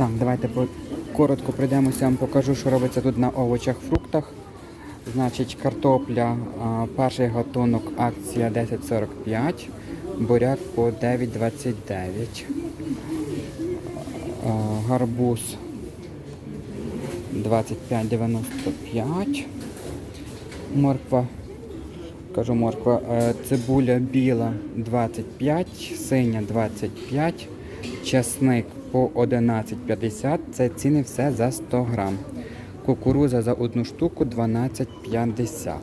Так, давайте коротко пройдемося, я вам покажу, що робиться тут на овочах, фруктах. Значить, картопля, перший гатунок, акція 10,45, буряк по 9,29. Гарбуз 25,95. Морква, кажу морква, е, цибуля біла 25, синя 25, часник по 11,50. Це ціни все за 100 грам. Кукуруза за одну штуку 12,50.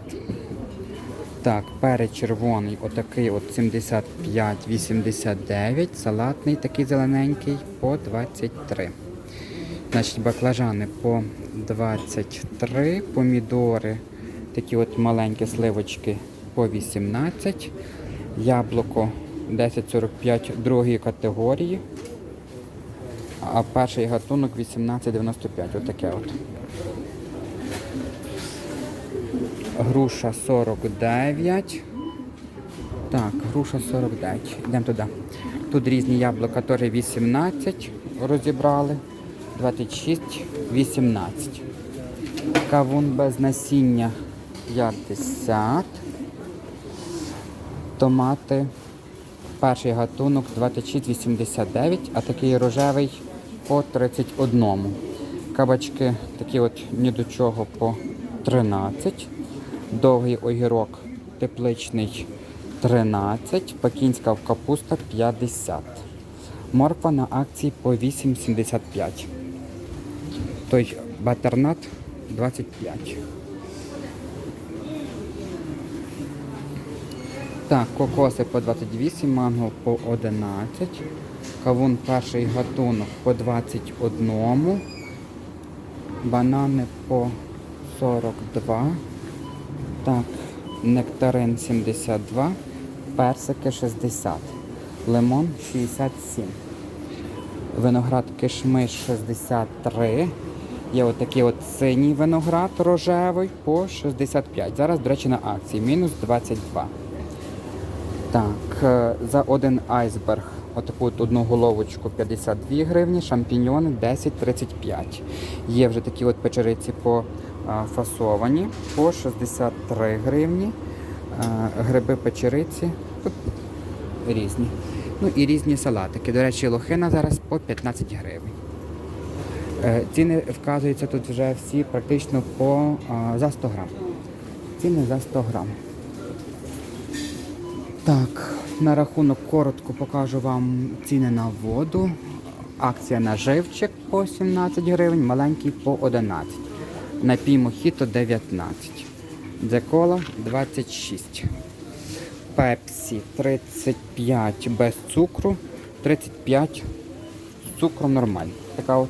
Так, перець червоний, отакий от 75,89, салатний такий зелененький по 23. Значить, баклажани по 23, помідори, такі от маленькі сливочки по 18, яблуко 10,45 другої категорії, а перший гатунок 18,95. Отаке от. Груша 49. Так, груша 49. Йдемо туди. Тут різні яблука теж 18 розібрали. 26, 18. Кавун без насіння 50. Томати. Перший гатунок 26,89, а такий рожевий по 31. Кабачки такі от ні до чого по 13. Довгий огірок тепличний 13. Пекінська капуста 50. Морква на акції по 8,75. Той батернат 25. Так, кокоси по 28, манго по 11. Кавун перший гатунок по 21. Банани по 42. Так, нектарин 72. Персики 60. Лимон 67. Виноград кишмиш 63. Є отакий от синій виноград рожевий по 65. Зараз, до речі, на акції. Мінус 22. Так, е, за один айсберг, отаку от одну головочку 52 гривні, шампіньони 10,35. Є вже такі от печериці пофасовані по 63 гривні. Е, Гриби печериці різні. Ну і різні салатики. До речі, лохина зараз по 15 гривень. Е, Ціни вказуються тут вже всі практично по, за 100 грам. Ціни за 100 грам. Так, на рахунок коротко покажу вам ціни на воду. Акція на живчик по 17 гривень, маленький по 11. Напій мохіто 19. Дзекола 26. Пепсі 35 без цукру, 35 з цукром нормально. Така от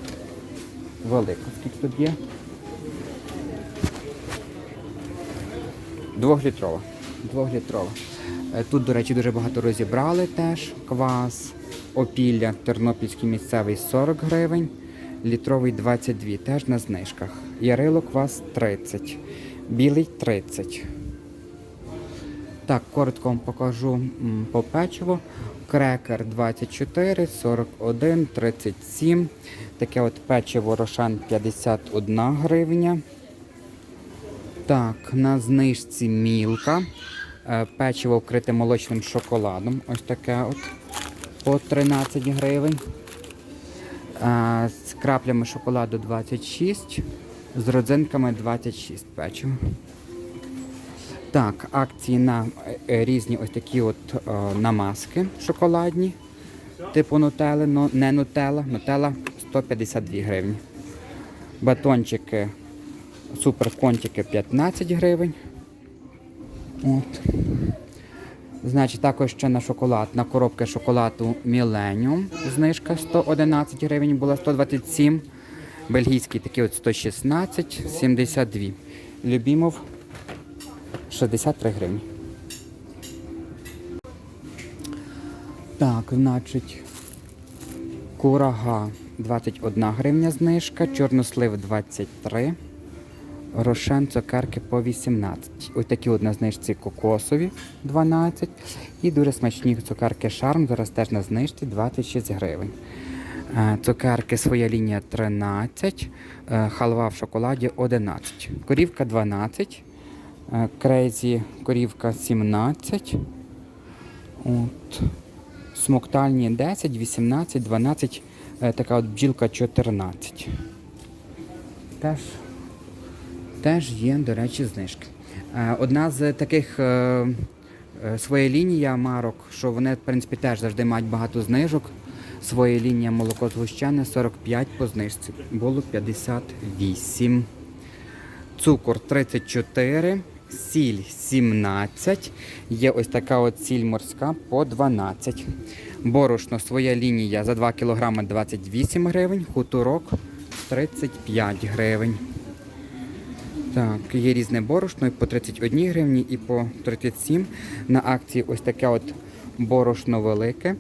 велика. Скільки тут є? Двохлітрова. Двохлітрова. Е, Тут, до речі, дуже багато розібрали теж. Квас, опілля, тернопільський місцевий 40 гривень, літровий 22, теж на знижках. Ярило квас 30, білий 30. Так, коротко вам покажу по печиву. Крекер 24, 41, 37. Таке от печиво Рошен 51 гривня. Так, на знижці мілка. Е, Печиво вкрите молочним шоколадом. Ось таке от по 13 гривень. Е, З краплями шоколаду 26, з родзинками 26 печиво. Так, акції на е, різні ось такі от е, намазки шоколадні, типу нутели, но не нутела. Нутела 152 гривні. Батончики, суперконтики 15 гривень. От. Значить, також ще на шоколад, на коробки шоколаду Millennium знижка 111 гривень, була 127. Бельгійський такий от 116, 72. Любімов 63 гривні. Так, значить, курага 21 гривня знижка, чорнослив 23, рошен цукерки по 18. Ось такі от на знижці кокосові 12. І дуже смачні цукерки шарм, зараз теж на знижці 26 гривень. Е, Цукерки своя лінія 13, е, халва в шоколаді 11, корівка 12, е, крейзі корівка 17, от, смоктальні 10, 18, 12, е, така от бджілка 14. Теж, теж є, до речі, знижки. Е, Одна з таких е, е, своя лінія марок, що вони, в принципі, теж завжди мають багато знижок. Своя лінія молоко згущене 45 по знижці. Було 58. Цукор 34, сіль 17. Є ось така от сіль морська по 12. Борошно своя лінія за 2 кг 28 гривень, хуторок 35 гривень. Так, є різне борошно і по 31 гривні і по 37. На акції ось таке от борошно велике.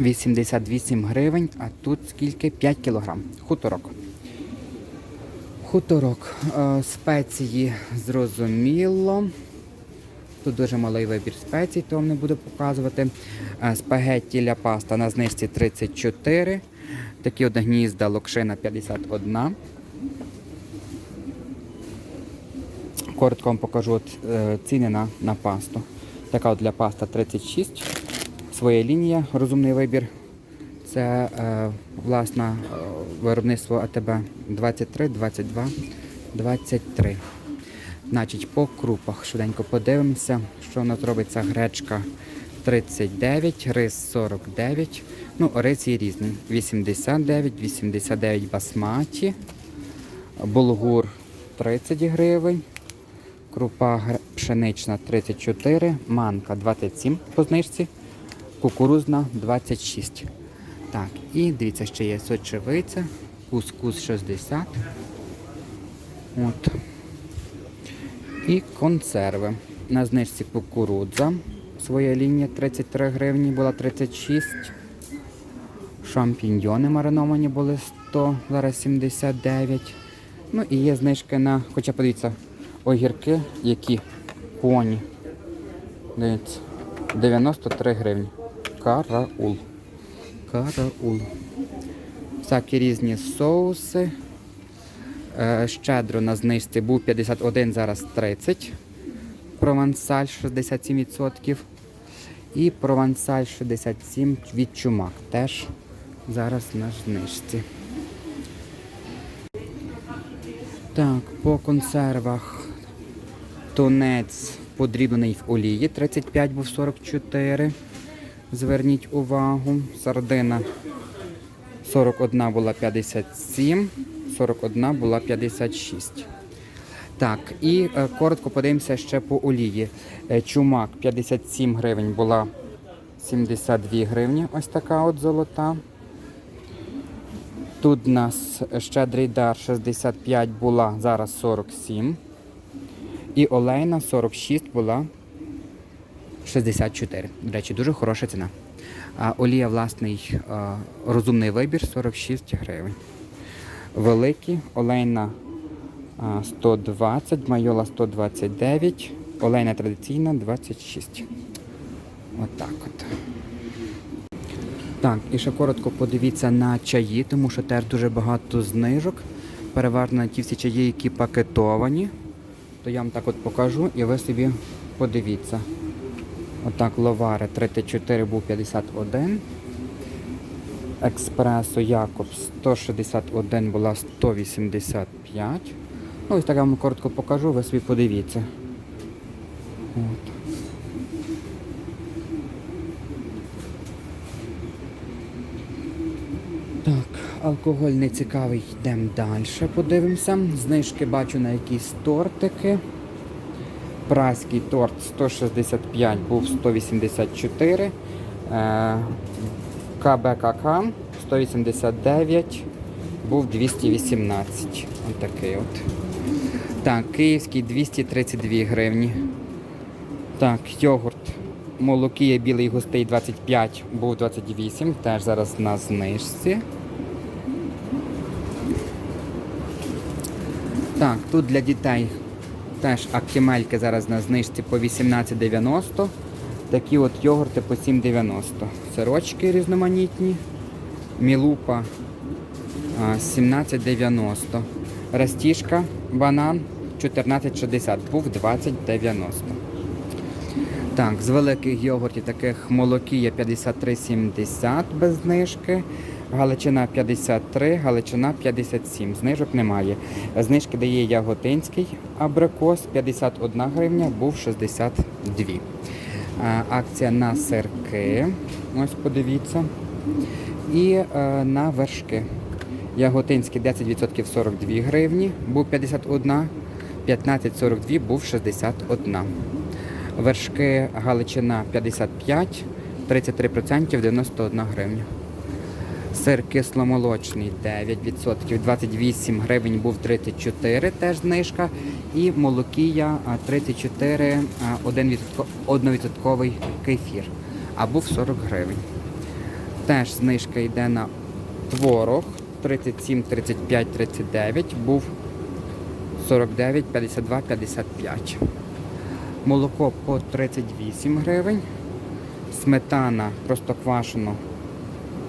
88 гривень, а тут скільки? 5 кілограм. Хуторок. Хуторок. Е, спеції зрозуміло. Тут дуже малий вибір спецій, то вам не буду показувати. Е, Спагетті ля паста на знижці 34. Такі от гнізда локшина 51. Коротко вам покажу от, е, ціни на, на пасту. Така от для паста 36. Своя лінія, розумний вибір. Це е, власне виробництво АТБ 23, 22, 23. Значить, по крупах швиденько подивимося, що у нас робиться гречка 39, рис 49. Ну, рис є різний. 89, 89 басматі, булгур 30 гривень. Крупа пшенична 34, манка 27 по знижці, кукурузна 26. Так, і дивіться, ще є сочевиця, кускус 60. От. І консерви. На знижці кукурудза. Своя лінія 33 гривні, була 36. Шампіньйони мариновані були 100, зараз 79. Ну і є знижки на, хоча подивіться, огірки, які коні. Дивіться, 93 гривні. Караул. Караул. Всякі різні соуси. Е, щедро на знижці був 51, зараз 30. Провансаль 67%. І провансаль 67 від чумак. Теж зараз на знижці. Так, по консервах тунець подріблений в олії 35 був 44. Зверніть увагу. Сардина 41 була 57, 41 була 56. Так, і е, коротко подивимося ще по олії. Е, чумак 57 гривень була 72 гривні. Ось така от золота. Тут у нас щедрий дар 65 була, зараз 47. І олейна 46 була 64. До речі, дуже хороша ціна. А олія власний розумний вибір 46 гривень. Великі олейна 120, майола 129, олейна традиційна 26. Отак от. Так, і ще коротко подивіться на чаї, тому що теж дуже багато знижок. Переважно на ті всі чаї, які пакетовані. То я вам так от покажу і ви собі подивіться. Отак Ловаре 34 був 51. Експресо Якоб 161 була 185. Ну, ось так я вам коротко покажу, ви собі подивіться. От. Так, алкоголь не цікавий, йдемо далі, подивимося. Знижки бачу на якісь тортики. Праський торт 165 був 184. Е, КБКК 189 був 218. Отакий от. Так, київський 232 гривні. Так, йогурт. Молокія білий густий 25 був 28, теж зараз на знижці. Так, тут для дітей теж актімельки зараз на знижці по 18,90. Такі от йогурти по 7,90. Сирочки різноманітні. Мілупа 17,90. Растішка, банан 14,60. Був 20,90. Так, з великих йогуртів таких молокія 53,70 без знижки. Галичина 53, Галичина 57. Знижок немає. Знижки дає Яготинський абрикос 51 гривня, був 62. А, Акція на сирки. Ось подивіться. І е, на вершки. Яготинський 10% 42 гривні, був 51, 15,42 був 61. Вершки Галичина 55, 33% 91 гривня. Сир кисломолочний 9%, 28 гривень був 34, теж знижка. І молокія 34, 1%, 1% кефір, а був 40 гривень. Теж знижка йде на творог 37, 35, 39, був 49, 52, 55. Молоко по 38 гривень. Сметана простоквашино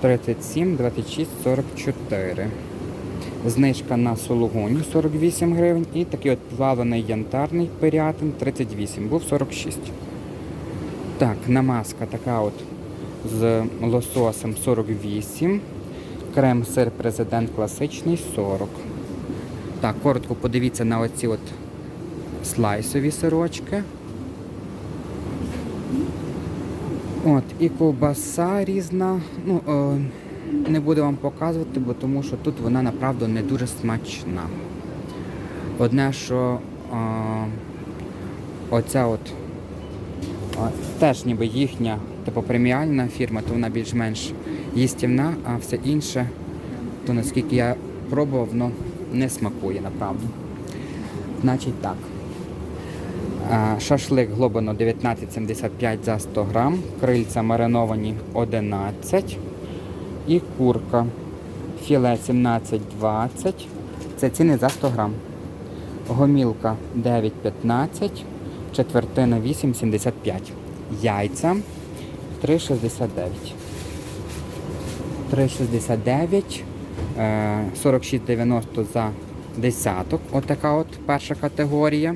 37, 26, 44. Знижка на сулугуню 48 гривень. І такий от плаваний янтарний пирятин 38, був 46. Так, намазка така от з лососем 48. Крем-сир президент класичний 40. Так, коротко подивіться на оці от слайсові сирочки. От, і ковбаса різна. Ну, е, не буду вам показувати, бо тому що тут вона направду не дуже смачна. Одне, що е, оця от е, теж ніби їхня типу преміальна фірма, то вона більш-менш їстівна, а все інше, то наскільки я пробував, воно не смакує направду. Значить так. Шашлик глобино 19,75 за 100 грам, крильця мариновані 11 і курка філе 17,20. Це ціни за 100 грам. Гомілка 9,15, четвертина 8,75. Яйця 3,69. 3,69, е, 46,90 за десяток. Отака от перша категорія.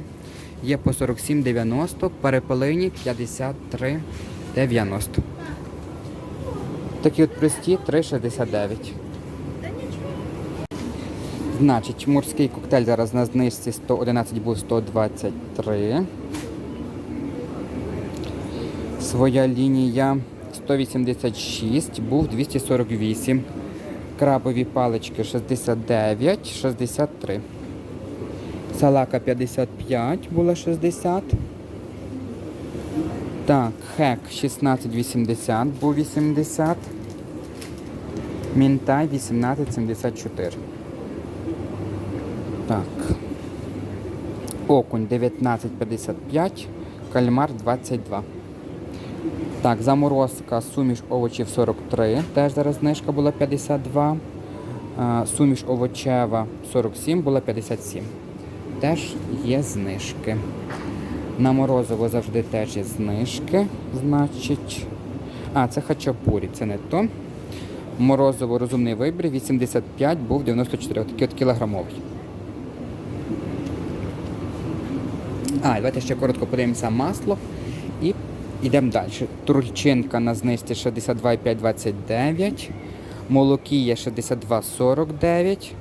Є по 47,90, перепелині 53,90. Такі от прості 3,69. Значить, морський коктейль зараз на знижці 111 був 123. Своя лінія 186, був 248. Крабові палички 69, 63. Салака 55, була 60. Так, хек 16,80, був 80. Мінтай 18,74. Так. Окунь 19,55, кальмар 22. Так, заморозка, суміш овочів 43, теж зараз знижка була 52. Суміш овочева 47, була 57. Теж є знижки. На морозиво завжди теж є знижки. Значить. А, це хачапурі, це не то. Морозиво розумний вибір 85, був 94, такий от кілограмовий. А, давайте ще коротко подивимося масло і йдемо далі. Турчинка на знижці 62,529, молокія 62,49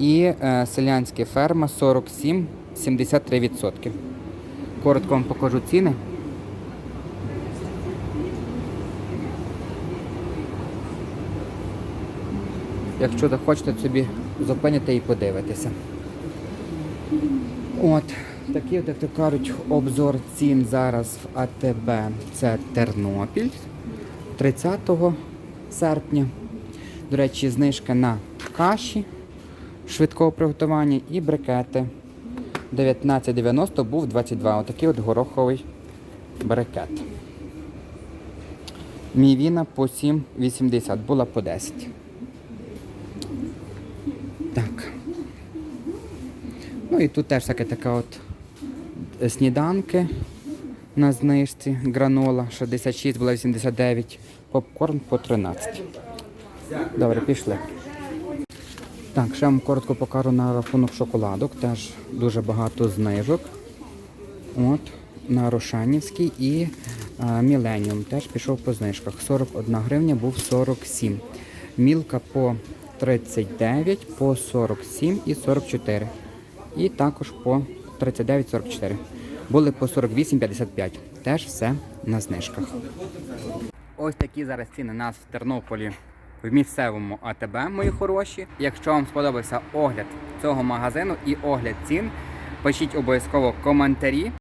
і селянська ферма 47,73%. Коротко вам покажу ціни. Якщо захочете собі зупините і подивитися. От, такий, як то кажуть, обзор цін зараз в АТБ. Це Тернопіль 30 серпня. До речі, знижка на каші швидкого приготування і брикети. 19,90 був 22. Отакий от гороховий брикет. Мівіна по 7,80, була по 10. Так. Ну і тут теж таке така от сніданки. на знижці. Гранола 66 була 89, попкорн по 13. Добре, пішли. Так, ще вам коротко покажу на рахунок шоколадок. Теж дуже багато знижок. От, на Рошанівський і а, Міленіум теж пішов по знижках. 41 гривня був 47. Мілка по 39, по 47 і 44. І також по 39-44. Були по 48-55. Теж все на знижках. Ось такі зараз ціни у нас в Тернополі в місцевому АТБ, мої хороші. Якщо вам сподобався огляд цього магазину і огляд цін, пишіть обов'язково коментарі.